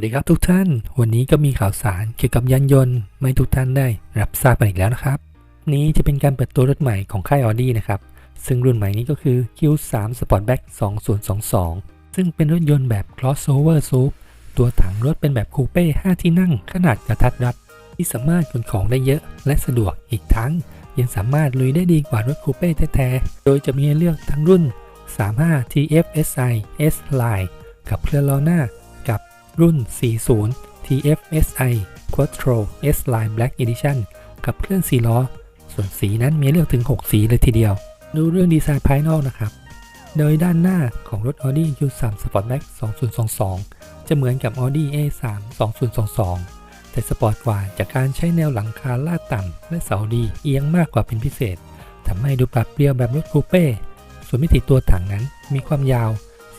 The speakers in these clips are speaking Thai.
สวัสดีครับทุกท่าน วันนี้ก็มีข่าวสารเกี่ยวกับยานยนต์ไมาให้ทุกท่านได้รับทราบกันอีกแล้วนะครับ นี้จะเป็นการเปิดตัวรถใหม่ของค่าย Audi นะครับ ซึ่งรุ่นใหม่นี้ก็คือ Q3 Sportback 2022 ซึ่งเป็นรถยนต์แบบ crossover SUV ตัวถังรถเป็นแบบคูเป้ 5 ที่นั่งขนาดกระทัดรัด ที่สามารถขนของได้เยอะและสะดวกอีกทั้ง ยังสามารถลุยได้ดีกว่ารถคูเป้แท้ๆ โดยจะมีให้เลือกทั้งรุ่น 35 TFSI S Line กับเครื่องล้อหน้า รุ่น 40 TFSI Quattro S Line Black Edition กับเครื่อง4ล้อ ส่วนสีนั้นมีเลือกถึง 6 สีเลยทีเดียว ดูเรื่องดีไซน์ภายนอกนะครับ โดยด้านหน้าของรถ Audi Q3 Sportback 2022 จะเหมือนกับ Audi A3 2022 แต่สปอร์ตกว่าจากการใช้แนวหลังคาลาดต่ำและเสาดีเอียงมากกว่าเป็นพิเศษทำให้ดูปรับเปรียวแบบรถคูเป้ ส่วนมิติตัวถังนั้นมีความยาว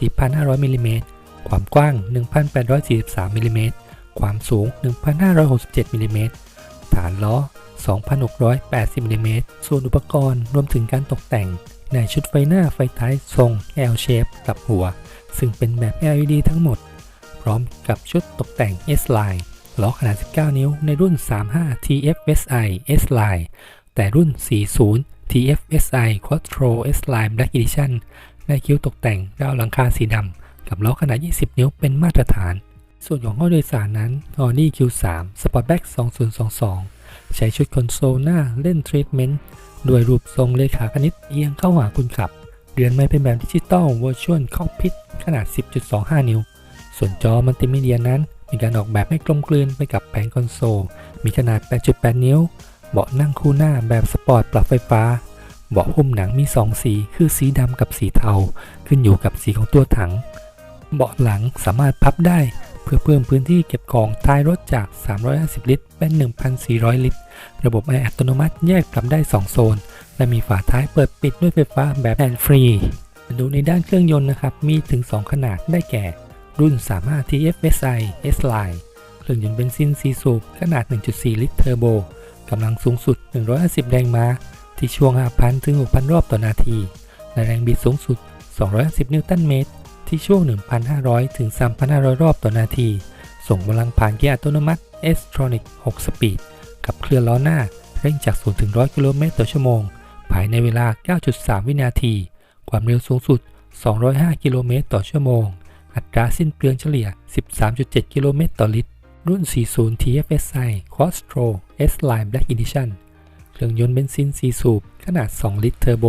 4,500มิลลิเมตร ความกว้าง 1,843มิลลิเมตร ความสูง 1,567มิลลิเมตร ฐานล้อ 2,680มิลลิเมตร ส่วนอุปกรณ์รวมถึงการตกแต่ง ในชุดไฟหน้าไฟท้ายทรง L shape กับหัว ซึ่งเป็นแบบ LED ทั้งหมด พร้อมกับชุดตกแต่ง S line ล้อขนาด 19 นิ้ว ในรุ่น 35 TFSI S line แต่รุ่น 40 TFSI Quattro S line Black Edition ได้คิ้วตกแต่งดาวหลังคาสีดำ กับล้อขนาด 20 นิ้วเป็นมาตรฐาน ส่วนของห้องโดยสารนั้น Audi Q3 Sportback 2022 ใช้ชุดคอนโซลหน้าเล่นทรีทเมนต์ด้วยรูปทรงเลขาคณิตเอียงเข้าหาคุณขับ เรือนไม้เป็นแบบดิจิตอล Virtual Cockpit ขนาด 10.25 นิ้ว ส่วนจอมัลติมีเดียนั้น มีการออกแบบให้กลมกลืนไปกับแผงคอนโซล มีขนาด 8.8 นิ้ว เบาะนั่งคู่หน้าแบบสปอร์ตปรับไฟฟ้า เบาะหุ้มหนังมี 2 สี คือสีดำกับสีเทา ขึ้นอยู่กับสีของตัวถัง เบาะหลังสามารถพับได้ เพื่อเพิ่มพื้นที่เก็บของท้ายรถจาก 350 ลิตร เป็น 1,400 ลิตร ระบบแอร์อัตโนมัติแยกปรับได้ 2 โซน และมีฝาท้ายเปิดปิดด้วยไฟฟ้าแบบแอนฟรีดูในด้านเครื่องยนต์นะครับ มีถึง 2 ขนาดได้แก่ รุ่น35 TFSI S Line เครื่องยนต์เบนซิน4สูบขนาด 1.4 ลิตรเทอร์โบกำลังสูงสุด110แรงม้า ที่ช่วง 5,000 ถึง 6,000 รอบต่อนาที และแรงบิดสูงสุด210นิวตันเมตร ที่ช่วง 1,500 ถึง 3,500 รอบต่อนาที ส่งกำลังผ่านเกียร์อัตโนมัติ S-Tronic 6 สปีด กับเคลื่อนล้อหน้า เร่งจาก 0 ถึง 100 กิโลเมตรต่อชั่วโมง ภายในเวลา 9.3 วินาที ความเร็วสูงสุด 205 กิโลเมตรต่อชั่วโมง อัตราสิ้นเปลืองเฉลี่ย 13.7 กิโลเมตรต่อลิตร รุ่น 40 TFSI Quattro S Line Black Edition เครื่องยนต์เบนซิน 4 สูบ ขนาด 2 ลิตรเทอร์โบ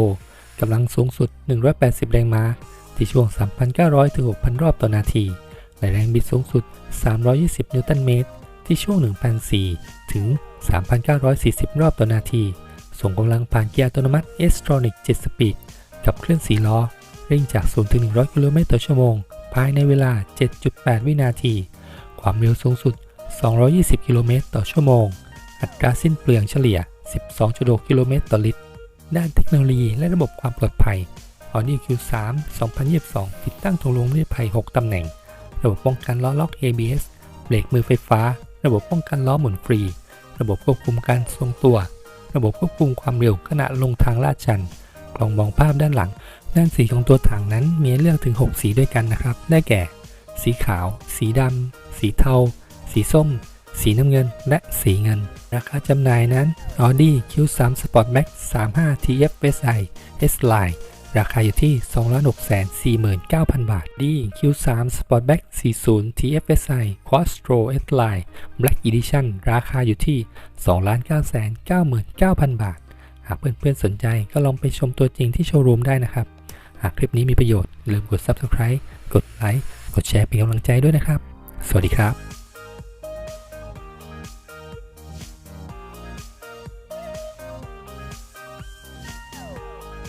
กำลังสูงสุด 180 แรงม้า ที่ช่วง 3,900 ถึง 6,000 รอบต่อนาที และแรงบิดสูงสุด 320 นิวตันเมตร ที่ช่วง 1,400 ถึง 3,940 รอบต่อนาที ส่งกำลังผ่านเกียร์อัตโนมัติ S-Tronic 7 สปีดกับเครื่อง4ล้อ เร่งจาก 0 ถึง 100 กิโลเมตรต่อชั่วโมง ภายในเวลา 7.8 วินาที ความเร็วสูงสุด 220 กิโลเมตรต่อชั่วโมง อัตราสิ้นเปลืองเฉลี่ย 12.6 กิโลเมตรต่อลิตร ด้านเทคโนโลยีและระบบความปลอดภัย Audi Q3 2022 ติดตั้งถุงลมนิรภัย 6 ตำแหน่ง ระบบป้องกันล้อล็อก ABS เบรกมือไฟฟ้า ระบบป้องกันล้อหมุนฟรี ระบบควบคุมการทรงตัว ระบบควบคุมความเร็วขณะลงทางลาดชัน กล่องมองภาพด้านหลัง ด้านสีของตัวถังนั้นมีเลือกถึง 6 สีด้วยกันนะครับ ได้แก่ สีขาว สีดำ สีเทา สีส้ม สีน้ำเงิน และสีเงิน ราคาจำหน่ายนั้น Audi Q3 Sportback 35 TFSI S Line ราคาอยู่ที่ 2,649,000 บาท ดี Q3 Sportback 40 TFSI Quattro S Line Black Edition ราคาอยู่ที่ 2,999,000 บาท หากเพื่อนๆสนใจก็ลองไปชมตัวจริงที่โชว์รูมได้นะครับ หากคลิปนี้มีประโยชน์อย่าลืมกด Subscribe กดไลค์กดแชร์เป็นกำลังใจด้วยนะครับ สวัสดีครับ